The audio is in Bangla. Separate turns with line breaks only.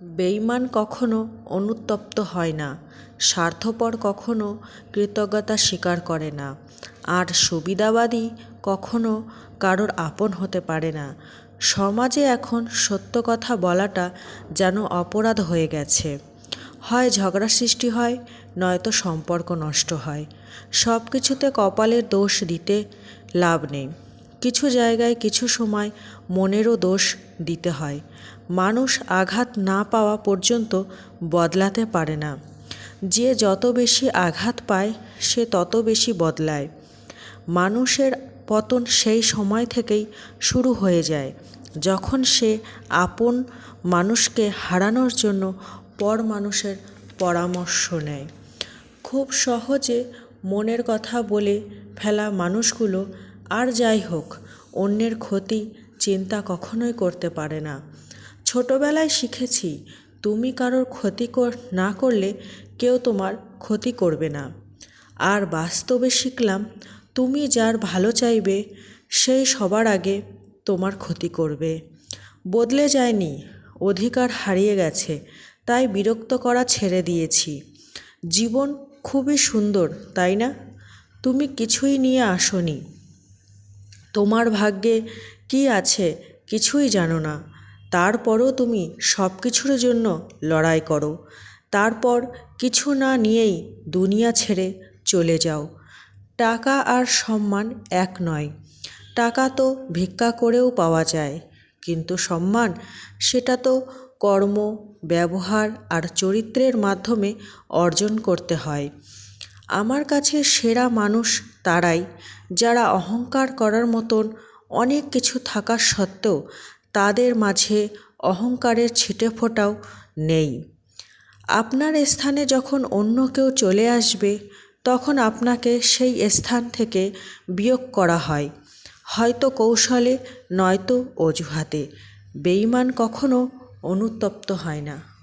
বেইমান কখনো অনুতপ্ত হয় না, স্বার্থপর কখনো কৃতজ্ঞতা স্বীকার করে না, আর সুবিধাবাদী কখনো কারোর আপন হতে পারে না। সমাজে এখন সত্য কথা বলাটা যেন অপরাধ হয়ে গেছে। হয় ঝগড়া সৃষ্টি হয়, নয়তো সম্পর্ক নষ্ট হয়। সব কিছুতে কপালের দোষ দিতে লাভ নেই। কিছু জায়গায় কিছু সময় মনেরও দোষ দিতে হয়। মানুষ আঘাত না পাওয়া পর্যন্ত বদলাতে পারে না। যে যত বেশি আঘাত পায়, সে তত বেশি বদলায়। মানুষের পতন সেই সময় থেকেই শুরু হয়ে যায়, যখন সে আপন মানুষকে হারানোর জন্য পর মানুষের পরামর্শ নেয়। খুব সহজে মনের কথা বলে ফেলা মানুষগুলো আর যাই হোক, অন্যের ক্ষতি চিন্তা কখনোই করতে পারে না। ছোটবেলায় শিখেছি, তুমি কারোর ক্ষতি না করলে কেউ তোমার ক্ষতি করবে না। আর বাস্তবে শিখলাম, তুমি যার ভালো চাইবে সেই সবার আগে তোমার ক্ষতি করবে। বদলে যায়নি, অধিকার হারিয়ে গেছে, তাই বিরক্ত করা ছেড়ে দিয়েছি। জীবন খুবই সুন্দর, তাই না? তুমি কিছুই নিয়ে আসোনি। তোমার ভাগ্যে কী আছে কিছুই জানো না। তারপরও তুমি সব কিছুর জন্য লড়াই করো। তারপর কিছু না নিয়েই দুনিয়া ছেড়ে চলে যাও। টাকা আর সম্মান এক নয়। টাকা তো ভিক্ষা করেও পাওয়া যায়, কিন্তু সম্মান সেটা তো কর্ম, ব্যবহার আর চরিত্রের মাধ্যমে অর্জন করতে হয়। আমার কাছে সেরা মানুষ তারাই, যারা অহংকার করার মতন অনেক কিছু থাকা সত্ত্বেও তাদের মাঝে অহংকারের ছিটেফোঁটাও নেই। আপনার স্থানে যখন অন্য কেউ চলে আসবে, তখন আপনাকে সেই স্থান থেকে বিয়োগ করা হয়। হয়তো কৌশলে, নয়তো অজুহাতে। বেইমান কখনো অনুতপ্ত হয় না।